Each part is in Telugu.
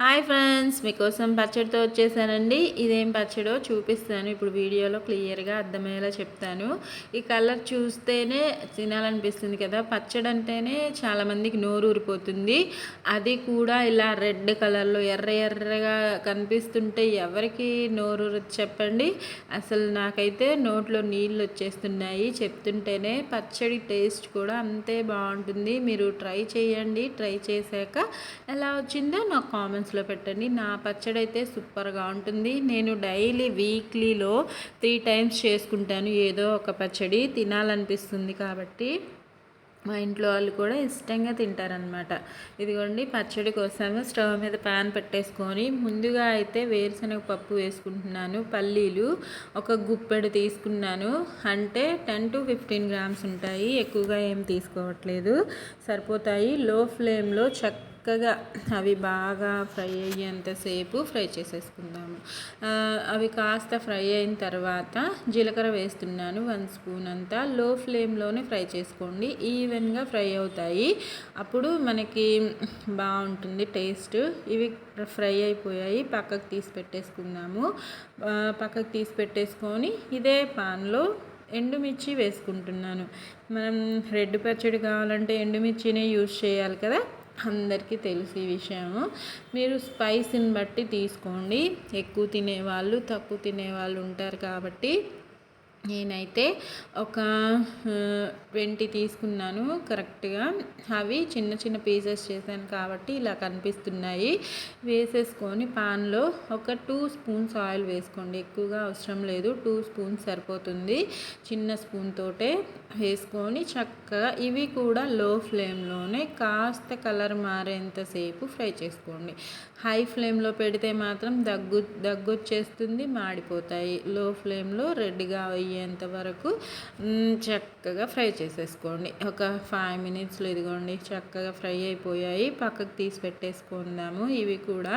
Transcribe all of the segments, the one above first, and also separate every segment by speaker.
Speaker 1: హాయ్ ఫ్రెండ్స్ మీకోసం పచ్చడితో వచ్చేసానండి. ఇదేం పచ్చడో చూపిస్తాను. ఇప్పుడు వీడియోలో క్లియర్గా అర్థమయ్యేలా చెప్తాను. ఈ కలర్ చూస్తేనే తినాలనిపిస్తుంది కదా. పచ్చడి అంటేనే చాలామందికి నోరు ఊరిపోతుంది. అది కూడా ఇలా రెడ్ కలర్లో ఎర్ర ఎర్రగా కనిపిస్తుంటే ఎవరికి నోరు చెప్పండి. అసలు నాకైతే నోట్లో నీళ్ళు వచ్చేస్తున్నాయి. చెప్తుంటేనే పచ్చడి టేస్ట్ కూడా అంతే బాగుంటుంది. మీరు ట్రై చేయండి. ట్రై చేశాక ఎలా వచ్చిందో నాకు కామెంట్స్ కామెంట్స్లో పెట్టండి. నా పచ్చడి అయితే సూపర్గా ఉంటుంది. నేను డైలీ వీక్లీలో త్రీ టైమ్స్ చేసుకుంటాను ఏదో ఒక పచ్చడి. తినాలనిపిస్తుంది కాబట్టి మా ఇంట్లో వాళ్ళు కూడా ఇష్టంగా తింటారనమాట ఇదిగోండి పచ్చడి కోసము స్టవ్ మీద ప్యాన్ పెట్టేసుకొని ముందుగా అయితే వేరుశనగ పప్పు వేసుకుంటున్నాను. పల్లీలు ఒక గుప్పెడు తీసుకున్నాను. అంటే టెన్ టు ఫిఫ్టీన్ గ్రామ్స్ ఉంటాయి. ఎక్కువగా ఏం తీసుకోవట్లేదు. సరిపోతాయి. లో ఫ్లేమ్లో చక్క చక్కగా అవి బాగా ఫ్రై అయ్యేంతసేపు ఫ్రై చేసేసుకుందాము. అవి కాస్త ఫ్రై అయిన తర్వాత జీలకర్ర వేస్తున్నాను వన్ స్పూన్ అంతా. లో ఫ్లేమ్లోనే ఫ్రై చేసుకోండి. ఈవెన్గా ఫ్రై అవుతాయి. అప్పుడు మనకి బాగుంటుంది టేస్ట్. ఇవి ఫ్రై అయిపోయాయి. పక్కకు తీసి పెట్టేసుకుందాము. పక్కకు తీసి పెట్టేసుకొని ఇదే పాన్లో ఎండుమిర్చి వేసుకుంటున్నాను. మనం రెడ్ పచ్చడి కావాలంటే ఎండుమిర్చినే యూజ్ చేయాలి కదా? అందరికీ తెలుసు ఈ విషయము. మీరు స్పైసీని బట్టి తీసుకోండి. ఎక్కువ తినేవాళ్ళు తక్కువ తినేవాళ్ళు ఉంటారు కాబట్టి నేనైతే ఒక ట్వంటీ తీసుకున్నాను కరెక్ట్గా. అవి చిన్న చిన్న పీసెస్ చేశాను కాబట్టి ఇలా కనిపిస్తున్నాయి. వేసేసుకొని పాన్లో ఒక టూ స్పూన్స్ ఆయిల్ వేసుకోండి. ఎక్కువగా అవసరం లేదు. టూ స్పూన్స్ సరిపోతుంది. చిన్న స్పూన్ తోటే వేసుకొని చక్కగా ఇవి కూడా లో ఫ్లేమ్లోనే కాస్త కలర్ మారేంతసేపు ఫ్రై చేసుకోండి. హై ఫ్లేమ్లో పెడితే మాత్రం దగ్గు దగ్గు వచ్చేస్తుంది మాడిపోతాయి. లో ఫ్లేమ్లో రెడ్గా అయ్యేంత వరకు చక్కగా ఫ్రై చేసేసుకోండి. ఒక ఫైవ్ మినిట్స్లో ఇదిగోండి చక్కగా ఫ్రై అయిపోయాయి. పక్కకు తీసి పెట్టేసుకుందాము. ఇవి కూడా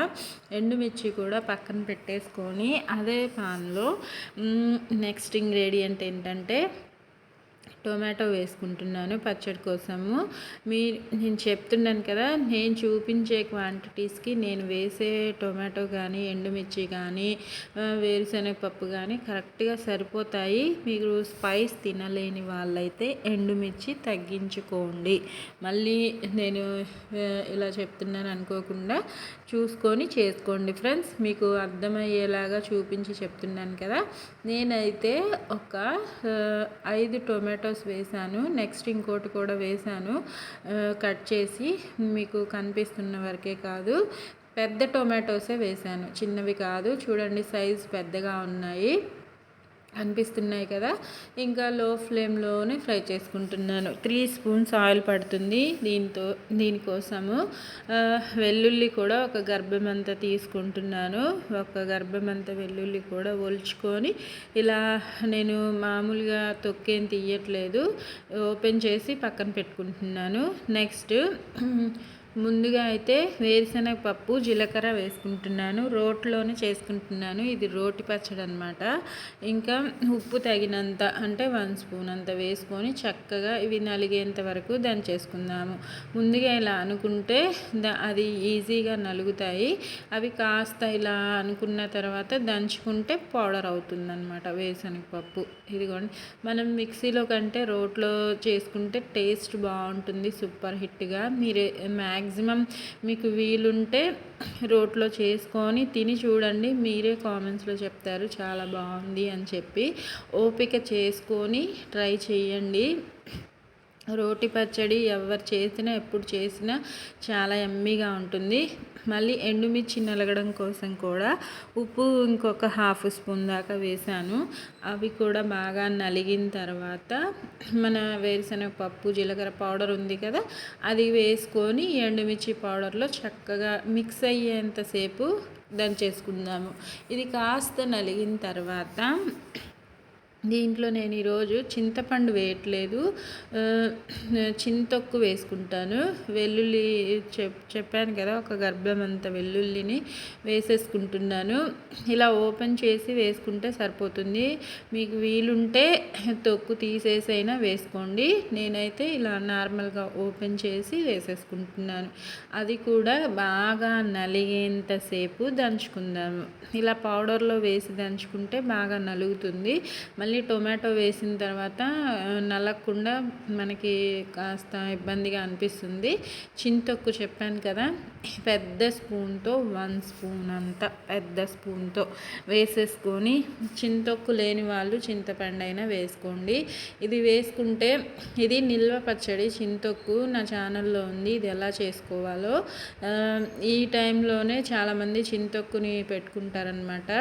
Speaker 1: ఎండుమిర్చి కూడా పక్కన పెట్టేసుకొని అదే పాన్లో నెక్స్ట్ ఇంగ్రీడియంట్ ఏంటంటే టొమాటో వేసుకుంటున్నాను పచ్చడి కోసము. మీ నేను చెప్తున్నాను కదా నేను చూపించే క్వాంటిటీస్కి నేను వేసే టొమాటో కానీ ఎండుమిర్చి కానీ వేరుశనగపప్పు కానీ కరెక్ట్గా సరిపోతాయి. మీరు స్పైస్ తినలేని వాళ్ళైతే ఎండుమిర్చి తగ్గించుకోండి. మళ్ళీ నేను ఇలా చెప్తున్నాను అనుకోకుండా చూసుకొని చేసుకోండి ఫ్రెండ్స్. మీకు అర్థమయ్యేలాగా చూపించి చెప్తున్నాను కదా. నేనైతే ఒక ఐదు టొమాటో టొమాటోస్ వేసాను నెక్స్ట్ ఇంకోటి కూడా వేసాను కట్ చేసి మీకు కనిపిస్తున్న వరకే కాదు. పెద్ద టొమాటోసే వేసాను చిన్నవి కాదు. చూడండి సైజ్ పెద్దగా ఉన్నాయి. అనిపిస్తున్నాయి కదా. ఇంకా లో ఫ్లేమ్లోనే ఫ్రై చేసుకుంటున్నాను. త్రీ స్పూన్స్ ఆయిల్ పడుతుంది దీంతో దీనికోసము. వెల్లుల్లి కూడా ఒక గర్భమంతా తీసుకుంటున్నాను. ఒక గర్భమంతా వెల్లుల్లి కూడా ఒలుచుకొని ఇలా నేను మామూలుగా తొక్కేం తీయట్లేదు. ఓపెన్ చేసి పక్కన పెట్టుకుంటున్నాను. నెక్స్ట్ ముందుగా అయితే వేరుశనగ పప్పు జీలకర్ర వేసుకుంటున్నాను. రోట్లోనే చేసుకుంటున్నాను. ఇది రోటి పచ్చడి అనమాట ఇంకా ఉప్పు తగినంత అంటే వన్ స్పూన్ అంత వేసుకొని చక్కగా ఇవి నలిగేంత వరకు చేసుకుందాము. ముందుగా ఇలా అనుకుంటే అది ఈజీగా నలుగుతాయి. అవి కాస్త ఇలా అనుకున్న తర్వాత దంచుకుంటే పౌడర్ అవుతుందన్నమాట వేరుశనగపప్పు. ఇదిగోండి. మనం మిక్సీలో కంటే రోట్లో చేసుకుంటే టేస్ట్ బాగుంటుంది. సూపర్ హిట్గా. మీరు మ్యాక్స్ మ్యాక్సిమం మీకు వీలుంటే రోట్లో చేసుకొని తిని చూడండి. మీరే కామెంట్స్లో చెప్తారు. చాలా బాగుంది అని చెప్పి ఓపిక చేసుకొని ట్రై చేయండి. రోటి పచ్చడి ఎవరు చేసినా ఎప్పుడు చేసినా చాలా ఎమ్మీగా ఉంటుంది. మళ్ళీ ఎండుమిర్చి నలగడం కోసం కూడా ఉప్పు ఇంకొక హాఫ్ స్పూన్ దాకా వేసాను అవి కూడా బాగా నలిగిన తర్వాత మన వేరుశనగ పప్పు జీలకర్ర పౌడర్ ఉంది కదా అది వేసుకొని ఎండుమిర్చి పౌడర్లో చక్కగా మిక్స్ అయ్యేంతసేపు దంచేసుకుందాము. ఇది కాస్త నలిగిన తర్వాత దీంట్లో నేను ఈరోజు చింతపండు వేయట్లేదు. చింతొక్కు వేసుకుంటాను. వెల్లుల్లి చెప్ చెప్పాను కదా ఒక గర్భం అంత వెల్లుల్లిని వేసేసుకుంటున్నాను. ఇలా ఓపెన్ చేసి వేసుకుంటే సరిపోతుంది. మీకు వీలుంటే తొక్కు తీసేసైనా వేసుకోండి. నేనైతే ఇలా నార్మల్గా ఓపెన్ చేసి వేసేసుకుంటున్నాను. అది కూడా బాగా నలిగేంతసేపు దంచుకుందాము. ఇలా పౌడర్లో వేసి దంచుకుంటే బాగా నలుగుతుంది. మళ్ళీ మళ్ళీ టొమాటో వేసిన తర్వాత నలగకుండా మనకి కాస్త ఇబ్బందిగా అనిపిస్తుంది. చింతొక్కు చెప్పాను కదా పెద్ద స్పూన్తో వన్ స్పూన్ అంత పెద్ద స్పూన్తో వేసేసుకొని చింతొక్కు లేని వాళ్ళు చింతపండు అయినా వేసుకోండి. ఇది వేసుకుంటే ఇది నిల్వ పచ్చడి చింతొక్కు నా ఛానల్లో ఉంది ఇది ఎలా చేసుకోవాలో. ఈ టైంలోనే చాలామంది చింతొక్కుని పెట్టుకుంటారనమాట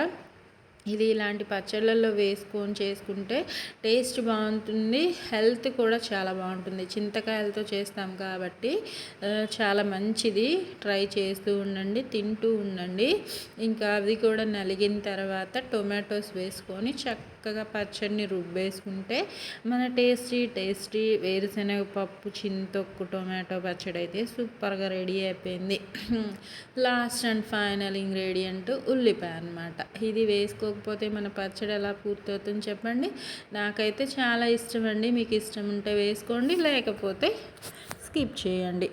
Speaker 1: ఇది ఇలాంటి పచ్చళ్ళల్లో వేసుకొని చేసుకుంటే టేస్ట్ బాగుంటుంది హెల్త్ కూడా చాలా బాగుంటుంది. చింతకాయలతో చేస్తాం కాబట్టి చాలా మంచిది. ట్రై చేస్తూ ఉండండి తింటూ ఉండండి. ఇంకా అవి కూడా నలిగిన తర్వాత టొమాటోస్ వేసుకొని చక్క చక్కగా పచ్చడిని రుబ్బేసుకుంటే మన టేస్టీ టేస్టీ వేరుశనగ పప్పు చింతొక్కు టొమాటో పచ్చడి అయితే సూపర్గా రెడీ అయిపోయింది. లాస్ట్ అండ్ ఫైనల్ ఇంగ్రీడియంట్ ఉల్లిపాయ అనమాట ఇది వేసుకోకపోతే మన పచ్చడి ఎలా పూర్తవుతుందో చెప్పండి. నాకైతే చాలా ఇష్టం అండి. మీకు ఇష్టం ఉంటే వేసుకోండి లేకపోతే స్కిప్ చేయండి.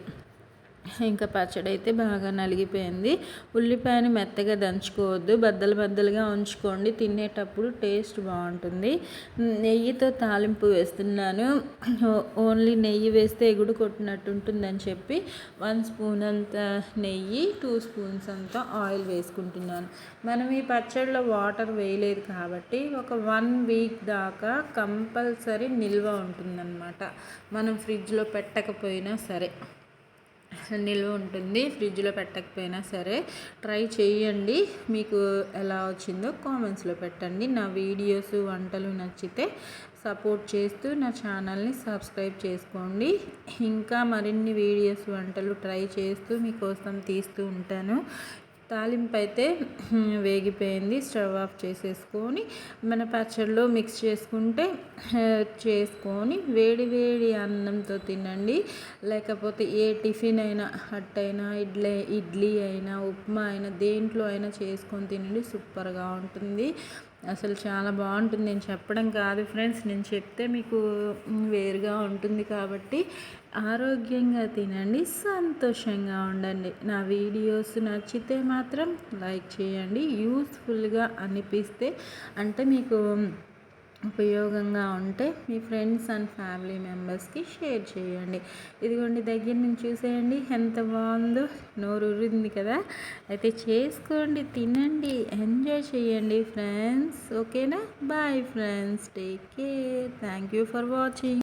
Speaker 1: ఇంకా పచ్చడి అయితే బాగా నలిగిపోయింది. ఉల్లిపాయని మెత్తగా దంచుకోవద్దు. బద్దలు బద్దలుగా ఉంచుకోండి. తినేటప్పుడు టేస్ట్ బాగుంటుంది. నెయ్యితో తాలింపు వేస్తున్నాను. ఓన్లీ నెయ్యి వేస్తే ఎగుడు కొట్టినట్టు ఉంటుందని చెప్పి వన్ స్పూన్ అంత నెయ్యి టూ స్పూన్స్ అంత ఆయిల్ వేసుకుంటున్నాను. మనం ఈ పచ్చడిలో వాటర్ వేయలేదు కాబట్టి ఒక వన్ వీక్ దాకా కంపల్సరీ నిల్వ ఉంటుందన్నమాట. మనం ఫ్రిడ్జ్లో పెట్టకపోయినా సరే. నిల్వ ఉంటుంది ఫ్రిడ్జ్లో పెట్టకపోయినా సరే ట్రై చేయండి. మీకు ఎలా వచ్చిందో కామెంట్స్లో పెట్టండి. నా వీడియోస్ వంటలు నచ్చితే సపోర్ట్ చేస్తూ నా ఛానల్ని సబ్స్క్రైబ్ చేసుకోండి. ఇంకా మరిన్ని వీడియోస్ వంటలు ట్రై చేస్తూ మీకోసం తీస్తూ ఉంటాను. తాలింపు అయితే వేగిపోయింది. స్టవ్ ఆఫ్ చేసేసుకొని మన పచ్చడిలో మిక్స్ చేసుకుంటే చేసుకొని వేడి వేడి అన్నంతో తినండి. లేకపోతే ఏ టిఫిన్ అయినా అట్టైనా ఇడ్లీ ఇడ్లీ అయినా ఉప్మా అయినా దేంట్లో అయినా చేసుకొని తినండి. సూపర్గా ఉంటుంది. అసలు చాలా బాగుంటుంది. నేను చెప్పడం కాదు ఫ్రెండ్స్. నేను చెప్తే మీకు వేరుగా ఉంటుంది కాబట్టి ఆరోగ్యంగా తినండి సంతోషంగా ఉండండి. నా వీడియోస్ నచ్చితే మాత్రం లైక్ చేయండి. యూస్ఫుల్గా అనిపిస్తే అంటే మీకు ఉపయోగంగా ఉంటే మీ ఫ్రెండ్స్ అండ్ ఫ్యామిలీ మెంబర్స్కి షేర్ చేయండి. ఇదిగోండి దగ్గర నుంచి చూసేయండి. ఎంత బాగుందో నోరు ఊరింది కదా? అయితే చేసుకోండి తినండి ఎంజాయ్ చేయండి ఫ్రెండ్స్. ఓకేనా? Bye friends. Take care. Thank you for watching.